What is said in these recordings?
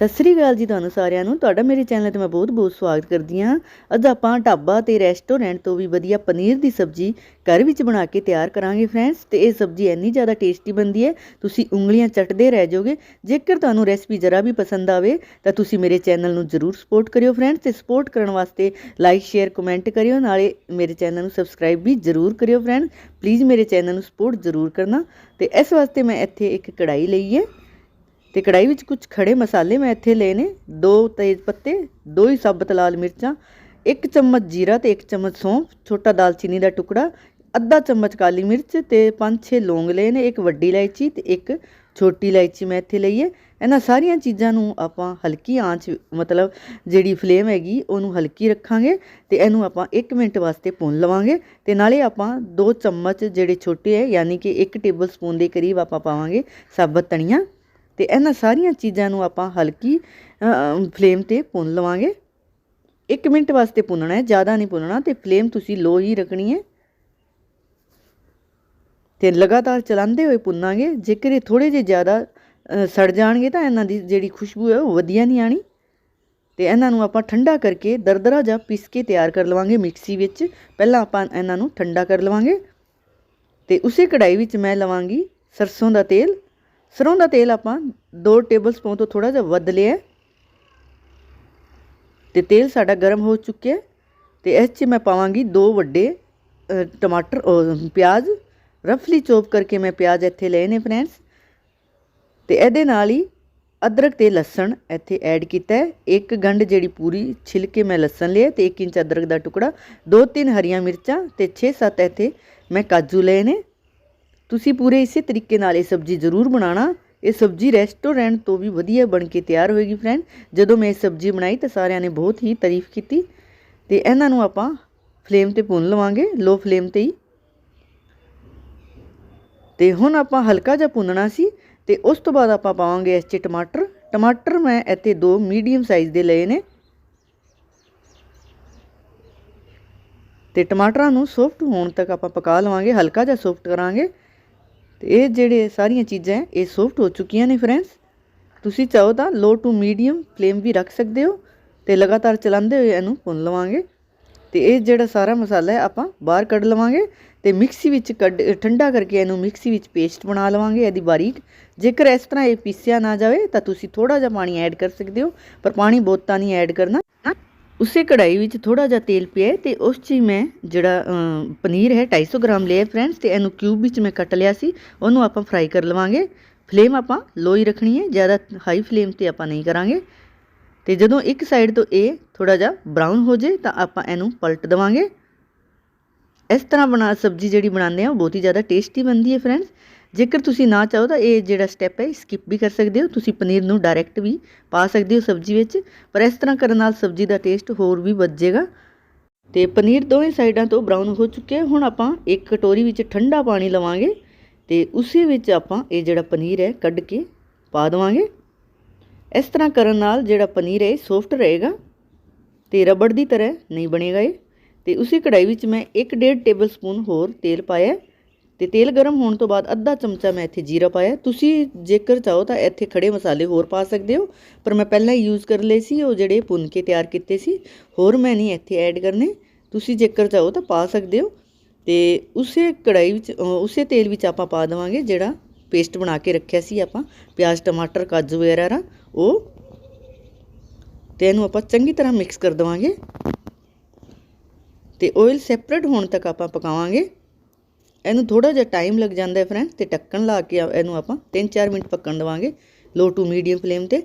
ਸਤਿ ਸ੍ਰੀ ਅਕਾਲ ਜੀ ਤੁਹਾਨੂੰ ਸਾਰਿਆਂ ਨੂੰ। ਤੁਹਾਡਾ ਮੇਰੇ ਚੈਨਲ ਤੇ ਮੈਂ ਬਹੁਤ-ਬਹੁਤ ਸਵਾਗਤ ਕਰਦੀ ਹਾਂ। ਅੱਜ ਆਪਾਂ ਢਾਬਾ ਤੇ ਰੈਸਟੋਰੈਂਟ ਤੋਂ ਵੀ ਵਧੀਆ ਪਨੀਰ ਦੀ ਸਬਜ਼ੀ ਘਰ ਵਿੱਚ ਬਣਾ ਕੇ ਤਿਆਰ ਕਰਾਂਗੇ ਫਰੈਂਡਸ ਤੇ ਇਹ ਸਬਜ਼ੀ ਇੰਨੀ ਜ਼ਿਆਦਾ ਟੇਸਟੀ ਬਣਦੀ ਹੈ, ਤੁਸੀਂ ਉਂਗਲੀਆਂ ਚੱਟਦੇ ਰਹਿ ਜਾਓਗੇ। ਜੇਕਰ ਤੁਹਾਨੂੰ ਰੈਸਪੀ ਜਰਾ ਵੀ ਪਸੰਦ ਆਵੇ, ਤਾਂ ਤੁਸੀਂ ਮੇਰੇ ਚੈਨਲ ਨੂੰ ਜ਼ਰੂਰ ਸਪੋਰਟ ਕਰਿਓ ਫਰੈਂਡਸ ਤੇ ਸਪੋਰਟ ਕਰਨ ਵਾਸਤੇ ਲਾਈਕ ਸ਼ੇਅਰ ਕਮੈਂਟ ਕਰਿਓ, ਨਾਲੇ ਮੇਰੇ ਚੈਨਲ ਨੂੰ ਸਬਸਕ੍ਰਾਈਬ ਵੀ ਜ਼ਰੂਰ ਕਰਿਓ ਫਰੈਂਡ ਪਲੀਜ਼ ਮੇਰੇ ਚੈਨਲ ਨੂੰ ਸਪੋਰਟ ਜ਼ਰੂਰ ਕਰਨਾ। ਤੇ ਇਸ ਵਾਸਤੇ ਮੈਂ ਇੱਥੇ ਇੱਕ ਕੜਾਈ ਲਈ ਹੈ। ਤੇ ਕੜਾਈ ਵਿੱਚ ਕੁਝ ਖੜੇ ਮਸਾਲੇ ਮੈਂ ਇੱਥੇ ਲਏ ਨੇ। ਦੋ ਤੇਜ਼ ਪੱਤੇ, ਦੋ ਹੀ ਸਾਬਤ ਲਾਲ ਮਿਰਚਾਂ, ਇੱਕ ਚਮਚ ਜੀਰਾ ਤੇ ਇੱਕ ਚਮਚ ਸੌਂਫ, ਛੋਟਾ ਦਾਲਚੀਨੀ ਦਾ ਟੁਕੜਾ, ਅੱਧਾ ਚਮਚ ਕਾਲੀ ਮਿਰਚ ਤੇ 5-6 ਲੌਂਗ ਲਏ ਨੇ, ਇੱਕ ਵੱਡੀ ਇਲਾਇਚੀ ਤੇ ਇੱਕ ਛੋਟੀ ਇਲਾਇਚੀ ਮੈਂ ਇੱਥੇ ਲਈ ਹੈ। ਇਹਨਾਂ ਸਾਰੀਆਂ ਚੀਜ਼ਾਂ ਨੂੰ ਆਪਾਂ ਹਲਕੀ ਆਂਚ, ਮਤਲਬ ਜਿਹੜੀ ਫਲੇਮ ਹੈਗੀ, ਉਹਨੂੰ ਹਲਕੀ ਰੱਖਾਂਗੇ ਤੇ ਇਹਨੂੰ ਆਪਾਂ 1 ਮਿੰਟ ਵਾਸਤੇ ਭੁੰਨ ਲਵਾਂਗੇ ਤੇ ਨਾਲੇ ਆਪਾਂ 2 ਚਮਚ ਜਿਹੜੇ ਛੋਟੇ ਹੈ, ਯਾਨੀ ਕਿ 1 ਟੇਬਲ ਸਪੂਨ ਦੇ ਕਰੀਬ ਆਪਾਂ ਪਾਵਾਂਗੇ ਸਾਬਤ ਧਨੀਆ। ਤੇ ਇਹਨਾਂ ਸਾਰੀਆਂ ਚੀਜ਼ਾਂ ਨੂੰ ਆਪਾਂ ਹਲਕੀ ਫਲੇਮ ਤੇ ਭੁੰਨ ਲਵਾਂਗੇ। 1 ਮਿੰਟ ਵਾਸਤੇ ਭੁੰਨਣਾ ਹੈ, ਜ਼ਿਆਦਾ ਨਹੀਂ ਭੁੰਨਣਾ ਤੇ ਫਲੇਮ ਤੁਸੀਂ ਲੋ ਹੀ ਰੱਖਣੀ ਹੈ। ਤੇ ਲਗਾਤਾਰ ਚਲਾਉਂਦੇ ਹੋਏ ਭੁੰਨਾਂਗੇ, ਜੇਕਰ ਇਹ ਥੋੜੇ ਜਿਹਾ ਜ਼ਿਆਦਾ ਸੜ ਜਾਣਗੇ ਤਾਂ ਇਹਨਾਂ ਦੀ ਜਿਹੜੀ ਖੁਸ਼ਬੂ ਹੈ ਉਹ ਵਧੀਆ ਨਹੀਂ ਆਣੀ ਤੇ ਇਹਨਾਂ ਨੂੰ ਆਪਾਂ ਠੰਡਾ ਕਰਕੇ ਦਰਦਰਾ ਜਾਂ ਪੀਸ ਕੇ ਤਿਆਰ ਕਰ ਲਵਾਂਗੇ ਮਿਕਸੀ ਵਿੱਚ। ਪਹਿਲਾਂ ਆਪਾਂ ਇਹਨਾਂ ਨੂੰ ਠੰਡਾ ਕਰ ਲਵਾਂਗੇ। ਤੇ ਉਸੇ ਕੜਾਈ ਵਿੱਚ ਮੈਂ ਲਵਾਂਗੀ ਸਰਸੋਂ ਦਾ ਤੇਲ। ਸਰੋਂ ਦਾ ਤੇਲ ਆਪਾਂ 2 ਟੇਬਲ ਸਪੂਨ ਤੋਂ ਥੋੜਾ ਜਿਹਾ ਵੱਧ ਲਿਆ ਤੇ ਤੇਲ ਸਾਡਾ ਗਰਮ ਹੋ ਚੁੱਕਿਆ ਤੇ ਇਸ 'ਚ ਮੈਂ ਪਾਵਾਂਗੀ ਦੋ ਵੱਡੇ ਟਮਾਟਰ ਪਿਆਜ਼। ਰਫਲੀ ਚੋਪ ਕਰਕੇ ਮੈਂ ਪਿਆਜ਼ ਇੱਥੇ ਲਏ ਨੇ ਫਰੈਂਡਸ। ਤੇ ਇਹਦੇ ਨਾਲ ਹੀ ਅਦਰਕ ਤੇ ਲਸਣ ਇੱਥੇ ਐਡ ਕੀਤਾ ਹੈ। ਇੱਕ ਗੰਢ ਜਿਹੜੀ ਪੂਰੀ ਛਿਲਕੇ ਮੈਂ ਲਸਣ ਲਿਆ ਤੇ 1 ਇੰਚ ਅਦਰਕ ਦਾ ਟੁਕੜਾ, ਦੋ ਤਿੰਨ ਹਰੀਆਂ ਮਿਰਚਾਂ ਤੇ 6-7 ਇੱਥੇ ਮੈਂ ਕਾਜੂ ਲਏ ਨੇ। ਤੁਸੀਂ ਪੂਰੇ ਇਸੇ ਤਰੀਕੇ ਨਾਲ ਇਹ ਸਬਜ਼ੀ ਜ਼ਰੂਰ ਬਣਾਉਣਾ। ਇਹ ਸਬਜ਼ੀ ਰੈਸਟੋਰੈਂਟ ਤੋਂ ਵੀ ਵਧੀਆ ਬਣ ਕੇ ਤਿਆਰ ਹੋਏਗੀ ਫਰੈਂਡ ਜਦੋਂ ਮੈਂ ਇਹ ਸਬਜ਼ੀ ਬਣਾਈ ਤਾਂ ਸਾਰਿਆਂ ਨੇ ਬਹੁਤ ਹੀ ਤਾਰੀਫ ਕੀਤੀ। ਤੇ ਇਹਨਾਂ ਨੂੰ ਆਪਾਂ ਫਲੇਮ ਤੇ ਭੁੰਨ ਲਵਾਂਗੇ ਲੋ ਫਲੇਮ ਤੇ ਹੀ। ਤੇ ਹੁਣ ਆਪਾਂ ਹਲਕਾ ਜਿਹਾ ਭੁੰਨਣਾ ਸੀ ਤੇ ਉਸ ਤੋਂ ਬਾਅਦ ਆਪਾਂ ਪਾਵਾਂਗੇ ਇਸ 'ਚ ਟਮਾਟਰ। ਟਮਾਟਰ ਮੈਂ ਇੱਥੇ ਦੋ ਮੀਡੀਅਮ ਸਾਈਜ਼ ਦੇ ਲਏ ਨੇ। ਤੇ ਟਮਾਟਰਾਂ ਨੂੰ ਸੌਫਟ ਹੋਣ ਤੱਕ ਆਪਾਂ ਪਕਾ ਲਵਾਂਗੇ, ਹਲਕਾ ਜਿਹਾ ਸੌਫਟ ਕਰਾਂਗੇ। ਤੇ ਇਹ ਜਿਹੜੇ ਸਾਰੀਆਂ ਚੀਜ਼ਾਂ ਇਹ ਸੌਫਟ ਹੋ ਚੁੱਕੀਆਂ ਨੇ ਫਰੈਂਡਸ ਤੁਸੀਂ ਚਾਹੋ ਤਾਂ ਲੋ ਟੂ ਮੀਡੀਅਮ ਫਲੇਮ ਵੀ ਰੱਖ ਸਕਦੇ ਹੋ ਤੇ ਲਗਾਤਾਰ ਚਲਾਉਂਦੇ ਹੋਏ ਇਹਨੂੰ ਭੁੰਨ ਲਵਾਂਗੇ। ਤੇ ਇਹ ਜਿਹੜਾ ਸਾਰਾ ਮਸਾਲਾ ਹੈ, ਆਪਾਂ ਬਾਹਰ ਕੱਢ ਲਵਾਂਗੇ ਤੇ ਮਿਕਸੀ ਵਿੱਚ ਕੱਢ, ਠੰਡਾ ਕਰਕੇ ਇਹਨੂੰ ਮਿਕਸੀ ਵਿੱਚ ਪੇਸਟ ਬਣਾ ਲਵਾਂਗੇ ਇਹਦੀ ਬਾਰੀਕ। ਜੇਕਰ ਇਸ ਤਰ੍ਹਾਂ ਇਹ ਪੀਸਿਆ ਨਾ ਜਾਵੇ ਤਾਂ ਤੁਸੀਂ ਥੋੜਾ ਜਿਹਾ ਪਾਣੀ ਐਡ ਕਰ ਸਕਦੇ ਹੋ, ਪਰ ਪਾਣੀ ਬਹੁਤਾ ਨਹੀਂ ਐਡ ਕਰਨਾ। ਉਸੇ ਕੜਾਈ ਵਿੱਚ ਥੋੜਾ ਜਿਹਾ ਤੇਲ ਪਿਆ ਤੇ ਉਸ 'ਚ ਹੀ ਮੈਂ ਜਿਹੜਾ ਪਨੀਰ ਹੈ 250 ਗ੍ਰਾਮ ਲਿਆ ਫਰੈਂਡਸ ਤੇ ਇਹਨੂੰ ਕਿਊਬ ਵਿੱਚ ਮੈਂ ਕੱਟ ਲਿਆ ਸੀ। ਉਹਨੂੰ ਆਪਾਂ ਫਰਾਈ ਕਰ ਲਵਾਂਗੇ। ਫਲੇਮ ਆਪਾਂ ਲੋ ਹੀ ਰੱਖਣੀ ਹੈ, ਜ਼ਿਆਦਾ ਹਾਈ ਫਲੇਮ ਤੇ ਆਪਾਂ ਨਹੀਂ ਕਰਾਂਗੇ। ਤੇ ਜਦੋਂ ਇੱਕ ਸਾਈਡ ਤੋਂ ਇਹ ਥੋੜਾ ਜਿਹਾ ਬਰਾਊਨ ਹੋ ਜੇ ਤਾਂ ਆਪਾਂ ਇਹਨੂੰ ਪਲਟ ਦਵਾਂਗੇ। ਇਸ ਤਰ੍ਹਾਂ ਬਣਾ, ਸਬਜ਼ੀ ਜਿਹੜੀ ਬਣਾਉਂਦੇ ਆ ਬਹੁਤ ਹੀ ਜ਼ਿਆਦਾ ਟੇਸਟੀ ਬਣਦੀ ਹੈ ਫਰੈਂਡਸ ਜੇਕਰ ਤੁਸੀਂ ਨਾ ਚਾਹੋ ਤਾਂ ਇਹ ਜਿਹੜਾ ਸਟੈਪ ਹੈ ਸਕਿਪ ਵੀ ਕਰ ਸਕਦੇ ਹੋ। ਤੁਸੀਂ ਪਨੀਰ ਨੂੰ ਡਾਇਰੈਕਟ ਵੀ ਪਾ ਸਕਦੇ ਹੋ ਸਬਜ਼ੀ ਵਿੱਚ, ਪਰ ਇਸ ਤਰ੍ਹਾਂ ਕਰਨ ਨਾਲ ਸਬਜ਼ੀ ਦਾ ਟੇਸਟ ਹੋਰ ਵੀ ਵੱਧ ਜਾਏਗਾ ਤੇ ਪਨੀਰ ਦੋਵੇਂ ਸਾਈਡਾਂ ਤੋਂ ਬਰਾਊਨ ਹੋ ਚੁੱਕਿਆ ਹੁਣ ਆਪਾਂ ਇੱਕ ਕਟੋਰੀ ਵਿੱਚ ਠੰਡਾ ਪਾਣੀ ਲਵਾਂਗੇ ਤੇ ਉਸੇ ਵਿੱਚ ਆਪਾਂ ਇਹ ਜਿਹੜਾ ਪਨੀਰ ਹੈ, ਕੱਢ ਕੇ ਪਾ ਦੇਵਾਂਗੇ। ਇਸ ਤਰ੍ਹਾਂ ਕਰਨ ਨਾਲ ਜਿਹੜਾ ਪਨੀਰ ਹੈ ਸੌਫਟ ਰਹੇਗਾ ਤੇ ਰਬੜ ਦੀ ਤਰ੍ਹਾਂ ਨਹੀਂ ਬਣੇਗਾ ਇਹ। ਤੇ ਉਸੇ ਕੜਾਈ ਵਿੱਚ ਮੈਂ 1.5 ਟੇਬਲ ਸਪੂਨ ਹੋਰ ਤੇਲ ਪਾਇਆ ਤੇ ਤੇਲ ਗਰਮ ਹੋਣ ਤੋਂ ਬਾਅਦ ਅੱਧਾ ਚਮਚਾ ਮੈਂ ਇੱਥੇ ਜੀਰਾ ਪਾਇਆ। ਤੁਸੀਂ ਜੇਕਰ ਚਾਹੋ ਤਾਂ ਇੱਥੇ ਖੜੇ ਮਸਾਲੇ ਹੋਰ ਪਾ ਸਕਦੇ ਹੋ, ਪਰ ਮੈਂ ਪਹਿਲਾਂ ਹੀ ਯੂਜ਼ ਕਰ ਲਏ ਸੀ, ਉਹ ਜਿਹੜੇ ਭੁੰਨ ਕੇ ਤਿਆਰ ਕੀਤੇ ਸੀ, ਹੋਰ ਮੈਂ ਨਹੀਂ ਇੱਥੇ ਐਡ ਕਰਨੇ। ਤੁਸੀਂ ਜੇਕਰ ਚਾਹੋ ਤਾਂ ਪਾ ਸਕਦੇ ਹੋ ਤੇ ਉਸੇ ਕੜਾਈ ਵਿੱਚ ਉਸੇ ਤੇਲ ਵਿੱਚ ਆਪਾਂ ਪਾ ਦੇਵਾਂਗੇ ਜਿਹੜਾ ਪੇਸਟ ਬਣਾ ਕੇ ਰੱਖਿਆ ਸੀ ਆਪਾਂ, ਪਿਆਜ਼, ਟਮਾਟਰ, ਕਾਜੂ ਵਗੈਰਾ ਉਹ। ਤੇ ਇਹਨੂੰ ਆਪਾਂ ਚੰਗੀ ਤਰ੍ਹਾਂ ਮਿਕਸ ਕਰ ਦਵਾਂਗੇ। ਤੇ ਆਇਲ ਸੈਪਰੇਟ ਹੋਣ ਤੱਕ ਆਪਾਂ ਪਕਾਵਾਂਗੇ। ਇਹਨੂੰ ਥੋੜਾ ਜਿਹਾ ਟਾਈਮ ਲੱਗ ਜਾਂਦਾ ਹੈ ਫਰੈਂਡ ਤੇ ਢੱਕਣ ਲਾ ਕੇ ਇਹਨੂੰ ਆਪਾਂ 3-4 ਮਿੰਟ ਪੱਕਣ ਦਵਾਂਗੇ ਲੋ ਟੂ ਮੀਡੀਅਮ ਫਲੇਮ ਤੇ।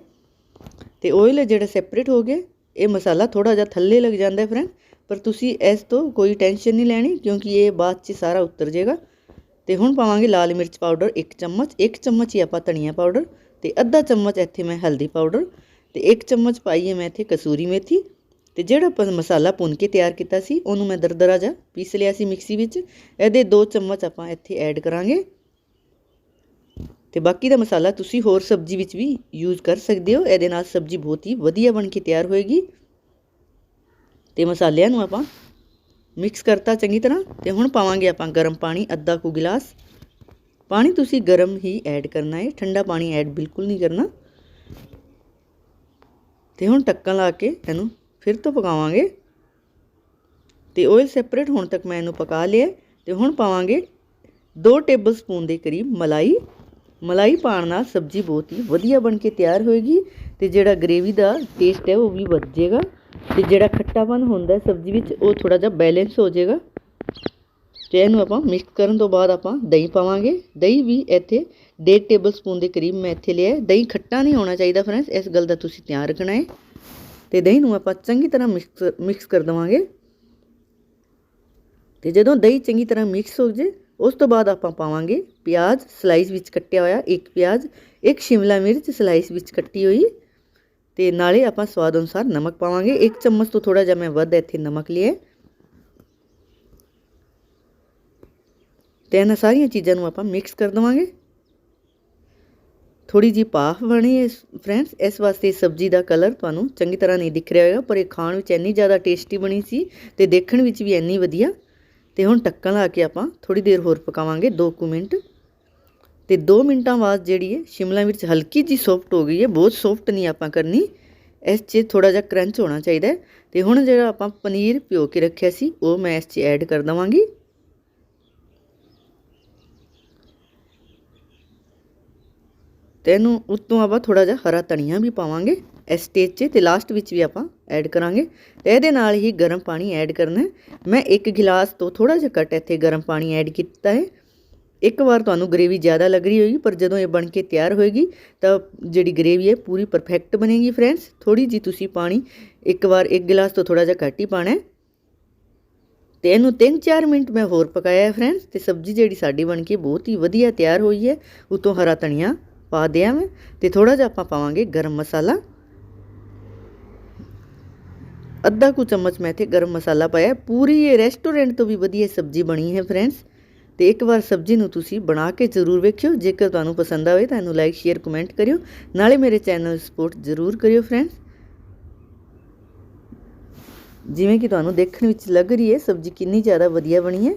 ਤੇ ਆਇਲ ਜਿਹੜਾ ਸੈਪਰੇਟ ਹੋ ਗਿਆ, ਇਹ ਮਸਾਲਾ ਥੋੜਾ ਜਿਹਾ ਥੱਲੇ ਲੱਗ ਜਾਂਦਾ ਹੈ ਫਰੈਂਡ ਪਰ ਤੁਸੀਂ ਇਸ ਤੋਂ ਕੋਈ ਟੈਨਸ਼ਨ ਨਹੀਂ ਲੈਣੀ ਕਿਉਂਕਿ ਇਹ ਬਾਅਦ 'ਚ ਸਾਰਾ ਉਤਰ ਜਾਏਗਾ। ਤੇ ਹੁਣ ਪਾਵਾਂਗੇ ਲਾਲ ਮਿਰਚ ਪਾਊਡਰ 1 ਚਮਚ 1 ਚਮਚ ਹੀ ਆਪਾਂ ਧਨੀਆ ਪਾਊਡਰ ਤੇ ਅੱਧਾ ਚਮਚ ਇੱਥੇ ਮੈਂ ਹਲਦੀ ਪਾਊਡਰ ਤੇ 1 ਚਮਚ ਪਾਈਏ ਮੈਂ ਇੱਥੇ ਕਸੂਰੀ ਮੇਥੀ। ਤੇ ਜਿਹੜਾ ਆਪਾਂ ਮਸਾਲਾ ਭੁੰਨ ਕੇ ਤਿਆਰ ਕੀਤਾ ਸੀ, ਉਹਨੂੰ ਮੈਂ ਦਰਦਰਾ ਜਿਹਾ ਪੀਸ ਲਿਆ ਸੀ ਮਿਕਸੀ ਵਿੱਚ। ਇਹਦੇ 2 ਚਮਚ ਆਪਾਂ ਇੱਥੇ ਐਡ ਕਰਾਂਗੇ। ਤੇ ਬਾਕੀ ਦਾ ਮਸਾਲਾ ਤੁਸੀਂ ਹੋਰ ਸਬਜ਼ੀ ਵਿੱਚ ਵੀ ਯੂਜ਼ ਕਰ ਸਕਦੇ ਹੋ। ਇਹਦੇ ਨਾਲ ਸਬਜ਼ੀ ਬਹੁਤ ਹੀ ਵਧੀਆ ਬਣ ਕੇ ਤਿਆਰ ਹੋਏਗੀ। ਤੇ ਮਸਾਲਿਆਂ ਨੂੰ ਆਪਾਂ ਮਿਕਸ ਕਰਤਾ ਚੰਗੀ ਤਰ੍ਹਾਂ। ਤੇ ਹੁਣ ਪਾਵਾਂਗੇ ਆਪਾਂ ਗਰਮ ਪਾਣੀ, ਅੱਧਾ ਕੁ ਗਿਲਾਸ। ਪਾਣੀ ਤੁਸੀਂ ਗਰਮ ਹੀ ਐਡ ਕਰਨਾ ਹੈ ਠੰਡਾ ਪਾਣੀ ਐਡ ਬਿਲਕੁਲ ਨਹੀਂ ਕਰਨਾ। ਤੇ ਹੁਣ ਢੱਕਣ ਲਾ ਕੇ ਇਹਨੂੰ ਫਿਰ ਤੋਂ ਪਕਾਵਾਂਗੇ। ਤੇ ਆਇਲ ਸੈਪਰੇਟ ਹੋਣ ਤੱਕ ਮੈਂ ਇਹਨੂੰ ਪਕਾ ਲਿਆ। ਤੇ ਹੁਣ ਪਾਵਾਂਗੇ 2 ਟੇਬਲ ਸਪੂਨ ਦੇ ਕਰੀਬ ਮਲਾਈ। ਮਲਾਈ ਪਾਉਣ ਨਾਲ ਸਬਜ਼ੀ ਬਹੁਤ ਹੀ ਵਧੀਆ ਬਣ ਕੇ ਤਿਆਰ ਹੋਏਗੀ ਤੇ ਜਿਹੜਾ ਗ੍ਰੇਵੀ ਦਾ ਟੇਸਟ ਹੈ ਉਹ ਵੀ ਵੱਧ ਜਾਏਗਾ। ਤੇ ਜਿਹੜਾ ਖੱਟਾਪਨ ਹੁੰਦਾ ਸਬਜ਼ੀ ਵਿੱਚ, ਉਹ ਥੋੜਾ ਜਿਹਾ ਬੈਲੈਂਸ ਹੋ ਜਾਏਗਾ। ਤੇ ਇਹਨੂੰ ਆਪਾਂ ਮਿਕਸ ਕਰਨ ਤੋਂ ਬਾਅਦ ਆਪਾਂ ਦਹੀਂ ਪਾਵਾਂਗੇ। ਦਹੀਂ ਵੀ ਇੱਥੇ 1.5 ਟੇਬਲ ਸਪੂਨ ਦੇ ਕਰੀਬ ਮੈਂ ਇੱਥੇ ਲਿਆ ਦਹੀਂ ਖੱਟਾ ਨਹੀਂ ਹੋਣਾ ਚਾਹੀਦਾ ਫਰੈਂਡਸ ਇਸ ਗੱਲ ਦਾ ਤੁਸੀਂ ਧਿਆਨ ਰੱਖਣਾ ਹੈ। ਤੇ ਦਹੀਂ ਨੂੰ ਆਪਾਂ ਚੰਗੀ ਤਰ੍ਹਾਂ ਮਿਕਸ ਮਿਕਸ ਕਰ ਦਵਾਂਗੇ। ਤੇ ਜਦੋਂ ਦਹੀਂ ਚੰਗੀ ਤਰ੍ਹਾਂ ਮਿਕਸ ਹੋ ਜੇ, ਉਸ ਤੋਂ ਬਾਅਦ ਆਪਾਂ ਪਾਵਾਂਗੇ ਪਿਆਜ਼, ਸਲਾਈਸ ਵਿੱਚ ਕੱਟਿਆ ਹੋਇਆ ਇੱਕ ਪਿਆਜ਼, ਇੱਕ ਸ਼ਿਮਲਾ ਮਿਰਚ, ਸਲਾਈਸ ਵਿੱਚ ਕੱਟੀ ਹੋਈ। ਤੇ ਨਾਲੇ ਆਪਾਂ ਸਵਾਦ ਅਨੁਸਾਰ ਨਮਕ ਪਾਵਾਂਗੇ। ਇੱਕ ਚਮਚ ਤੋਂ ਥੋੜਾ ਜਿਹਾ ਮੈਂ ਵੱਧ ਇੱਥੇ ਨਮਕ ਲਿਆ। ਹੈ। ਤੇ ਇਹਨਾਂ ਸਾਰੀਆਂ ਚੀਜ਼ਾਂ ਨੂੰ ਆਪਾਂ ਮਿਕਸ ਕਰ ਦਵਾਂਗੇ। ਥੋੜੀ ਜੀ ਭਾਫ ਬਣੀ ਹੈ ਫਰੈਂਡਸ ਇਸ ਵਾਸਤੇ ਸਬਜ਼ੀ ਦਾ ਕਲਰ ਤੁਹਾਨੂੰ ਚੰਗੀ ਤਰ੍ਹਾਂ ਨਹੀਂ ਦਿਖ ਰਿਹਾ ਹੋਵੇਗਾ ਪਰ ਇਹ ਖਾਣ ਵਿੱਚ ਇੰਨੀ ਜ਼ਿਆਦਾ ਟੇਸਟੀ ਬਣੀ ਸੀ ਤੇ ਦੇਖਣ ਵਿੱਚ ਵੀ ਇੰਨੀ ਵਧੀਆ। ਤੇ ਹੁਣ ਢੱਕਣ ਲਾ ਕੇ ਆਪਾਂ ਥੋੜੀ ਦੇਰ ਹੋਰ ਪਕਾਵਾਂਗੇ 2 ਕੁ ਮਿੰਟ। ਤੇ 2 ਮਿੰਟਾਂ ਬਾਅਦ ਜਿਹੜੀ ਹੈ, ਸ਼ਿਮਲਾ ਮਿਰਚ ਹਲਕੀ ਜੀ ਸੌਫਟ ਹੋ ਗਈ ਹੈ, ਬਹੁਤ ਸੌਫਟ ਨਹੀਂ ਆਪਾਂ ਕਰਨੀ। ਇਸ 'ਚ ਥੋੜਾ ਜਿਹਾ ਕਰੰਚ ਹੋਣਾ ਚਾਹੀਦਾ ਹੈ। ਤੇ ਹੁਣ ਜਿਹੜਾ ਆਪਾਂ ਪਨੀਰ ਪਿਓ ਕੇ ਰੱਖਿਆ ਸੀ, ਉਹ ਮੈਂ ਇਸ 'ਚ ਐਡ ਕਰ ਦਵਾਂਗੀ। ਤੇ ਇਹਨੂੰ ਉੱਤੋਂ ਆਪਾਂ ਥੋੜਾ ਜਿਹਾ ਹਰਾ ਧਨੀਆ ਵੀ ਪਾਵਾਂਗੇ, ਇਸ ਸਟੇਜ 'ਚ ਤੇ ਲਾਸਟ ਵਿੱਚ ਵੀ ਆਪਾਂ ਐਡ ਕਰਾਂਗੇ। ਤੇ ਇਹਦੇ ਨਾਲ ਹੀ ਗਰਮ ਪਾਣੀ ਐਡ ਕਰਨਾ ਹੈ। ਮੈਂ ਇੱਕ ਗਿਲਾਸ ਤੋਂ ਥੋੜਾ ਜਿਹਾ ਘੱਟ ਇੱਥੇ ਗਰਮ ਪਾਣੀ ਐਡ ਕੀਤਾ ਹੈ। ਇੱਕ ਵਾਰ ਤੁਹਾਨੂੰ ਗ੍ਰੇਵੀ ਜ਼ਿਆਦਾ ਲੱਗ ਰਹੀ ਹੋਏਗੀ, ਪਰ ਜਦੋਂ ਇਹ ਬਣ ਕੇ ਤਿਆਰ ਹੋਏਗੀ, ਤਾਂ ਜਿਹੜੀ ਗ੍ਰੇਵੀ ਹੈ ਪੂਰੀ ਪਰਫੈਕਟ ਬਣੇਗੀ ਫਰੈਂਡਸ ਥੋੜੀ ਜੀ ਤੁਸੀਂ ਪਾਣੀ ਇੱਕ ਵਾਰ ਇੱਕ ਗਿਲਾਸ ਤੋਂ ਥੋੜਾ ਜਿਹਾ ਘੱਟ ਹੀ ਪਾਣਾ ਹੈ। ਤੇ ਇਹਨੂੰ 3-4 ਮਿੰਟ ਮੈਂ ਹੋਰ ਪਕਾਇਆ ਫਰੈਂਡਸ ਤੇ ਸਬਜ਼ੀ ਜਿਹੜੀ ਸਾਡੀ ਬਣ ਕੇ ਬਹੁਤ ਹੀ ਵਧੀਆ ਤਿਆਰ ਹੋਈ ਹੈ। ਉਤੋਂ ਹਰਾ ਧਨੀਆ ਪਾ ਦਿਆ ਮੈਂ ਤੇ ਥੋੜਾ ਜਿਹਾ ਆਪਾਂ ਪਾਵਾਂਗੇ ਗਰਮ ਮਸਾਲਾ। ਅੱਧਾ ਕੁ ਚਮਚ ਮੈਂ ਇੱਥੇ ਗਰਮ ਮਸਾਲਾ ਪਾਇਆ। ਪੂਰੀ ਇਹ ਰੈਸਟੋਰੈਂਟ ਤੋਂ ਵੀ ਵਧੀਆ ਸਬਜ਼ੀ ਬਣੀ ਹੈ ਫਰੈਂਡਸ ਤੇ ਇੱਕ ਵਾਰ ਸਬਜ਼ੀ ਨੂੰ ਤੁਸੀਂ ਬਣਾ ਕੇ ਜ਼ਰੂਰ ਵੇਖਿਓ। ਜੇਕਰ ਤੁਹਾਨੂੰ ਪਸੰਦ ਆਵੇ ਤਾਂ ਇਹਨੂੰ ਲਾਈਕ ਸ਼ੇਅਰ ਕਮੈਂਟ ਕਰਿਓ। ਨਾਲੇ ਮੇਰੇ ਚੈਨਲ ਨੂੰ ਸਪੋਰਟ ਜ਼ਰੂਰ ਕਰਿਓ ਫਰੈਂਡਸ ਜਿਵੇਂ ਕਿ ਤੁਹਾਨੂੰ ਦੇਖਣ ਵਿੱਚ ਲੱਗ ਰਹੀ ਹੈ, ਸਬਜ਼ੀ ਕਿੰਨੀ ਜ਼ਿਆਦਾ ਵਧੀਆ ਬਣੀ ਹੈ।